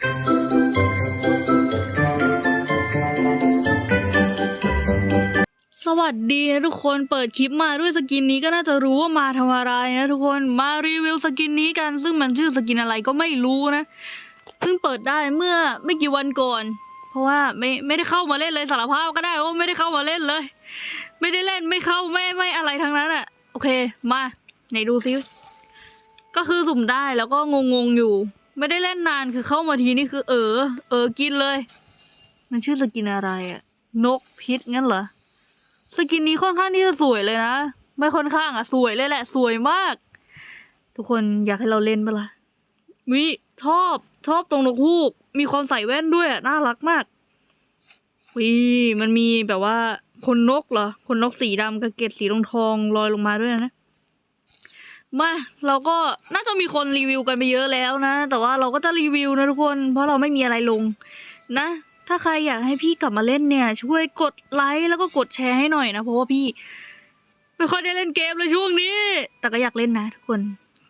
สวัสดีนะทุกคนเปิดคลิปมาด้วยสกินนี้ก็น่าจะรู้ว่ามาทำอะไรนะทุกคนมารีวิวสกินนี้กัน ซึ่งมันชื่อสกินอะไรก็ไม่รู้นะเพิ่งเปิดได้เมื่อไม่กี่วันก่อน เพราะว่าไม่ไม่ได้เข้ามาเล่นเลยสารภาพก็ได้ว่าไม่ได้เข้ามาเล่นเลย ไม่ได้เล่นไม่เข้าไม่ไม่อะไรทั้งนั้นอะโอเคมาไหนดูซิก็คือสุ่มได้แล้วก็งงๆอยู่ ไม่ได้เล่นนานคือเข้ามาทีนี่คือ เออ เออกินเลย มันชื่อสกินอะไรอะนกพิษงั้นเหรอ สกินนี้ค่อนข้างที่จะสวยเลยนะ ไม่ค่อนข้างอะสวยเลยแหละ สวยมาก ทุกคนอยากให้เราเล่นปะล่ะวิชอบชอบตรงนกฮูก มีความใส่แว่นด้วยอะน่ารักมากวิมันมีแบบว่าคนนกเหรอคนนกสีดำกับเกล็ดสีทองทองลอยลงมาด้วยนะ มาเราก็น่าจะมีคนรีวิวกันไปเยอะแล้วนะ แต่ว่าเราก็จะรีวิวนะทุกคน เพราะเราไม่มีอะไรลง นะ ถ้าใครอยากให้พี่กลับมาเล่นเนี่ย ช่วยกดไลค์แล้วก็กดแชร์ให้หน่อยนะ เพราะว่าพี่ไม่ค่อยได้เล่นเกมเลยช่วงนี้ แต่ก็อยากเล่นนะทุกคน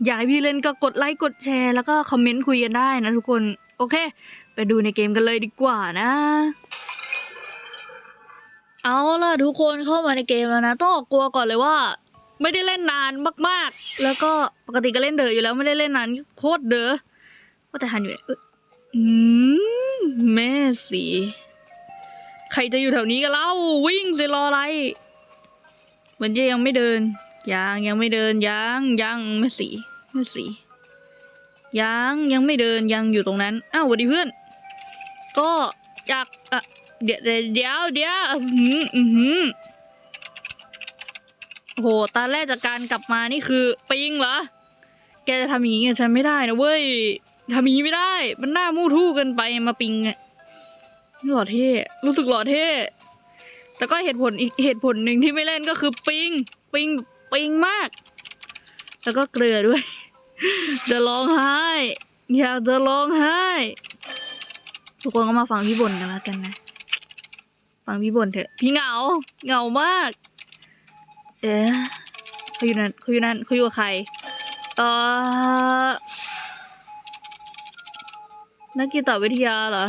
อยากให้พี่เล่นก็กดไลค์กดแชร์แล้วก็คอมเมนต์คุยกันได้นะทุกคน โอเค ไปดูในเกมกันเลยดีกว่านะ เอาล่ะทุกคนเข้ามาในเกมแล้วนะ ต้องออกกลัวก่อนเลยว่า ไม่ได้เล่นนานมากๆ แล้วก็ปกติก็เล่นเด๋ออยู่แล้วไม่ได้เล่นนานโคตรเด๋อว่าแต่หันอยู่ไหนเอ้ยอืมแม่สีใครจะอยู่แถวนี้กันเล่าวิ่งสิรออะไรเหมือนจะยังไม่เดินยังยังไม่เดินยังยังแม่สีแม่สียังยังไม่เดินยังอยู่ตรงนั้นอ้าวสวัสดีเพื่อน ก็อยากอะเดี๋ยวเดี๋ยวเดี๋ยวอื้อหืออือหือ โหตาแรกจากการกลับมานี่คือปิงเหรอ แกจะทำอย่างนี้กับฉันไม่ได้นะเว้ยทำอย่างนี้ไม่ได้ มันหน้ามู่ทู่เกินไปมาปิงอะหล่อเท่รู้สึกหล่อเท่แต่ก็เหตุผลอีกเหตุผลหนึ่งที่ไม่เล่นก็คือปิง ปิงปิงมาก แล้วก็เกลือด้วยจะร้องไห้อยากจะร้องไห้ทุกคนก็มาฟังพี่บ่นกันแล้วกันนะ ฟังพี่บ่นเถอะ พี่เหงา เหงามาก เอ๊ะเขาอยู่นั่นเขาอยู่นั่นเขาอยู่กับใคร เออนักกีตวิทยาเหรอ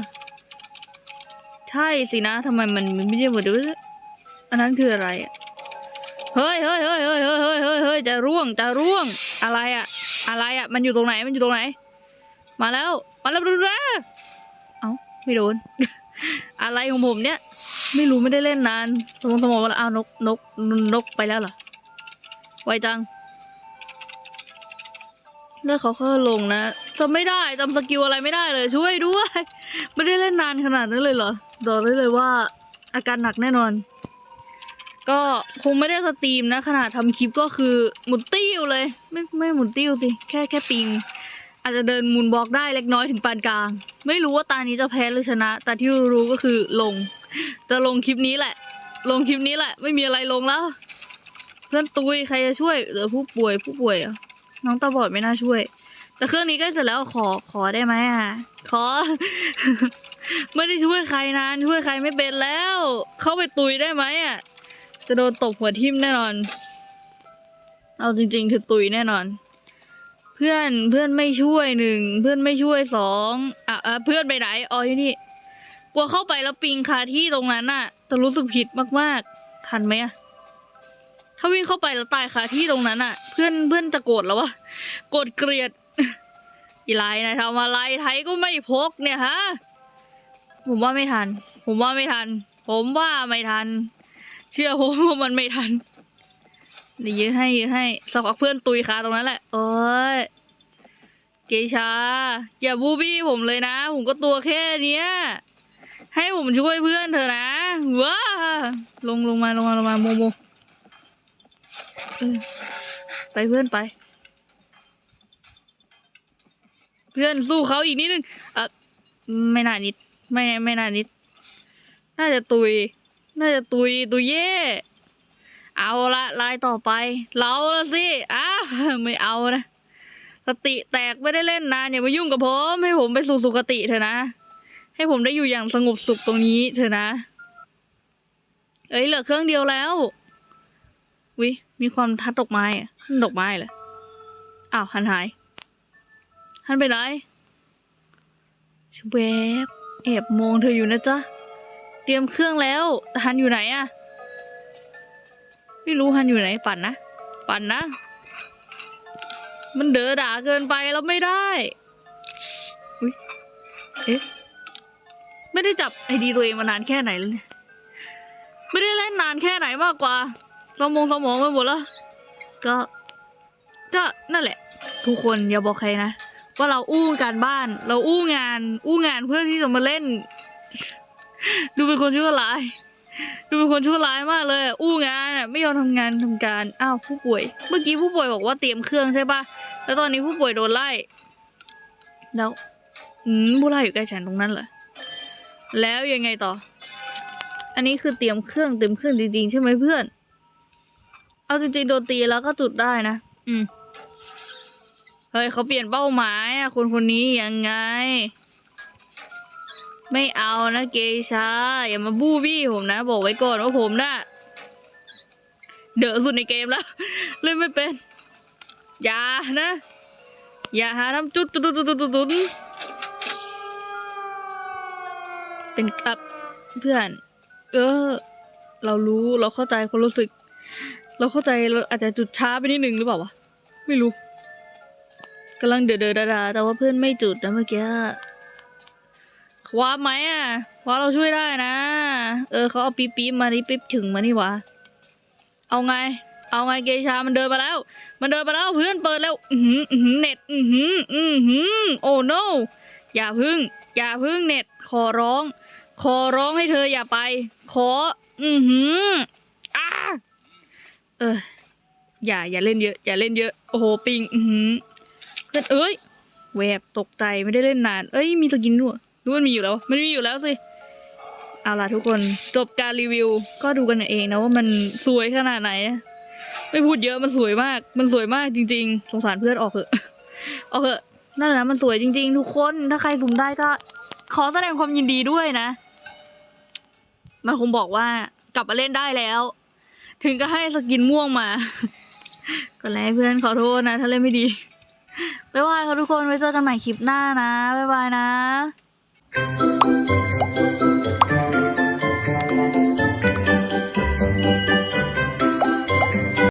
ใช่สินะทำไมมันไม่ได้หมดด้วยอันนั้นคืออะไรอะเฮ้ยเฮ้ยเฮ้ยเฮ้ยเฮ้ยเฮ้ยเฮ้ยเฮ้ยจะร่วงจะร่วง อะไรอะอะไรอะมันอยู่ตรงไหนมันอยู่ตรงไหน มาแล้ว มาแล้วดูนะเอ้าไม่โดน อะไรของผมเนี่ย ไม่รู้ไม่ได้เล่นนาน สมองสมองมาอ้าวนกนกนกไปแล้วเหรอ ไวจังเลือดเขาเข้าลงนะจำไม่ได้จำสกิลอะไรไม่ได้เลย ช่วยด้วย ไม่ได้เล่นนานขนาดนั้นเลยเหรอบอกได้เลยว่า อาการหนักแน่นอน ก็คงไม่ได้สตรีมนะ ขนาดทำคลิปก็คือหมุนติ้วเลย ไม่ไม่หมุนติ้วสิ แค่แค่ปิง อาจจะเดินมุนบล็อกได้เล็กน้อยถึงปานกลาง ไม่รู้ว่าตานี้จะแพ้หรือชนะ แต่ที่รู้ก็คือลง จะลงคลิปนี้แหละ ลงคลิปนี้แหละ ไม่มีอะไรลงแล้ว เพื่อนตุยใครจะช่วยเหลือผู้ป่วยผู้ป่วยอะน้องตาบอดไม่น่าช่วย แต่เครื่องนี้ใกล้เสร็จแล้วขอขอได้ไหมอะ ขอ ไม่ได้ช่วยใครนานช่วยใครไม่เป็นแล้ว เข้าไปตุยได้ไหมอะ จะโดนตบหัวทิ่มแน่นอน เอาจริง ๆ คือตุยแน่นอน พื่อนเพื่อนไม่ช่วยหนึ่งเพื่อนไม่ช่วยสองอะอะเพื่อนไปไหนอ๋ออยู่นี่กลัวเข้าไปแล้วปิงคาที่ตรงนั้นน่ะแต่รู้สึกผิดมากๆ ทันไหมอะถ้าวิ่งเข้าไปแล้วตายคาที่ตรงนั้นน่ะ เพื่อนเพื่อนจะโกรธแล้ววะโกรธเกลียดอีไลน์นะทำอะไรไทยก็ไม่พกเนี่ยฮะผมว่าไม่ทัน ผมว่าไม่ทัน ผมว่าไม่ทัน เชื่อผมว่ามันไม่ทัน เดี๋ยวยื้อให้ยื้อให้สักพักเพื่อนตุยคาตรงนั้นแหละ โอ้ย เกชา อย่าบูบี้ผมเลยนะ ผมก็ตัวแค่เนี้ย ให้ผมช่วยเพื่อนเธอะนะว้าลงลงมาลงมาลงมาโมโมไปเพื่อนไป เพื่อนสู้เขาอีกนิดนึงเออไม่น่านิด ไม่ไม่น่านิด น่าจะตุย น่าจะตุยตุยเย่ เอาละลายต่อไป เราละสิอ้าไม่เอานะสติแตกไม่ได้เล่นนานอย่ามายุ่งกับผมให้ผมไปสู่สุคติเถอะนะ ให้ผมได้อยู่อย่างสงบสุขตรงนี้เถอะนะ เอ้ยเหลือเครื่องเดียวแล้ววิมีความทัดดอกไม้อะมันดอกไม้เหรออ้าวหันหายหันไปไหนชแวบแอบมองเธออยู่นะจ๊ะเตรียมเครื่องแล้วฮันอยู่ไหนอะ ไม่รู้ฮันอยู่ไหนปั่นนะ ปั่นนะ มันเด๋อด่าเกินไปแล้วไม่ได้อุ๊ยเอ๊ะไม่ได้จับไอดีตัวเองมานานแค่ไหนแล้วเนี่ยไม่ได้เล่นนานแค่ไหนมากกว่าสมองสมองไปหมดแล้ว ก็ก็นั่นแหละ ทุกคนอย่าบอกใครนะ ว่าเราอู้การบ้าน เราอู้งาน อู้งานเพื่อที่จะมาเล่น ดูเป็นคนชั่วร้าย ดูเป็นคนชั่วร้ายมากเลย อู้งานอะไม่ยอมทำงานทำการ อ้าวผู้ป่วย เมื่อกี้ผู้ป่วยบอกว่าเตรียมเครื่องใช่ปะแล้วตอนนี้ผู้ป่วยโดนไล่ แล้วอืมผู้ไล่อยู่ใกล้ฉันตรงนั้นเหรอ แล้วยังไงต่อ อันนี้คือเตรียมเครื่องเตรียมเครื่องจริงๆใช่ไหมเพื่อน เอาจริงๆโดนตีแล้วก็จุดได้นะ อืม เฮ้ยเขาเปลี่ยนเป้าหมายอะคนคนนี้ยังไง ไม่เอานะเกชา อย่ามาบู้บี้ผมนะ บอกไว้ก่อนว่าผมนะ่ะเด๋อสุดในเกมแล้ว เล่นไม่เป็น อย่านะ อย่าหาทำจุดจุดจุดจุดจุดเป็นกับเพื่อน เออ เรารู้เราเข้าใจความรู้สึก เราเข้าใจเราอาจจะจุดช้าไปนิดนึงหรือเปล่าวะ ไม่รู้กำลังเดือดเดือดดาแต่ว่าเพื่อนไม่จุดนะเมื่อกี้ ว้าไหมอะว้าเราช่วยได้นะ เออเขาเอาปี๊ปีมานี่ปี๊บถึงมานี่วะเอาไง เอาไงเกชา มันเดินมาแล้ว มันเดินมาแล้วเพื่อนเปิดแล้ว อือหืออือหือเน็ต อือหืออือหือโอ้ no อย่าพึ่ง อย่าพึ่งเน็ต ขอร้อง ขอร้องให้เธออย่าไป ขอ อือหืออ้าเออ อย่า อย่าเล่นเยอะ อย่าเล่นเยอะ โอ้โห ปิง อือหือเพื่อนเอ้ยแวบตกใจไม่ได้เล่นนาน เอ้ย มีสกินด้วย รู้มันมีอยู่แล้ว มันมีอยู่แล้วสิเอาล่ะทุกคนจบการรีวิวก็ดูกันเองนะว่ามันสวยขนาดไหน ไม่พูดเยอะมันสวยมาก มันสวยมากจริง ๆ สงสารเพื่อนออกเถอะออกเถอะนั่นแหละมันสวยจริง ๆ ทุกคนถ้าใครสุ่มได้ก็ ขอแสดงความยินดีด้วยนะ มันคงบอกว่ากลับมาเล่นได้แล้ว ถึงก็ให้สกินม่วงมา ก็แล้วเพื่อนขอโทษนะ ถ้าเล่นไม่ดีบ๊ายบายค่ะทุกคนไว้เจอกันใหม่คลิปหน้านะบ๊ายบายนะ Thank you.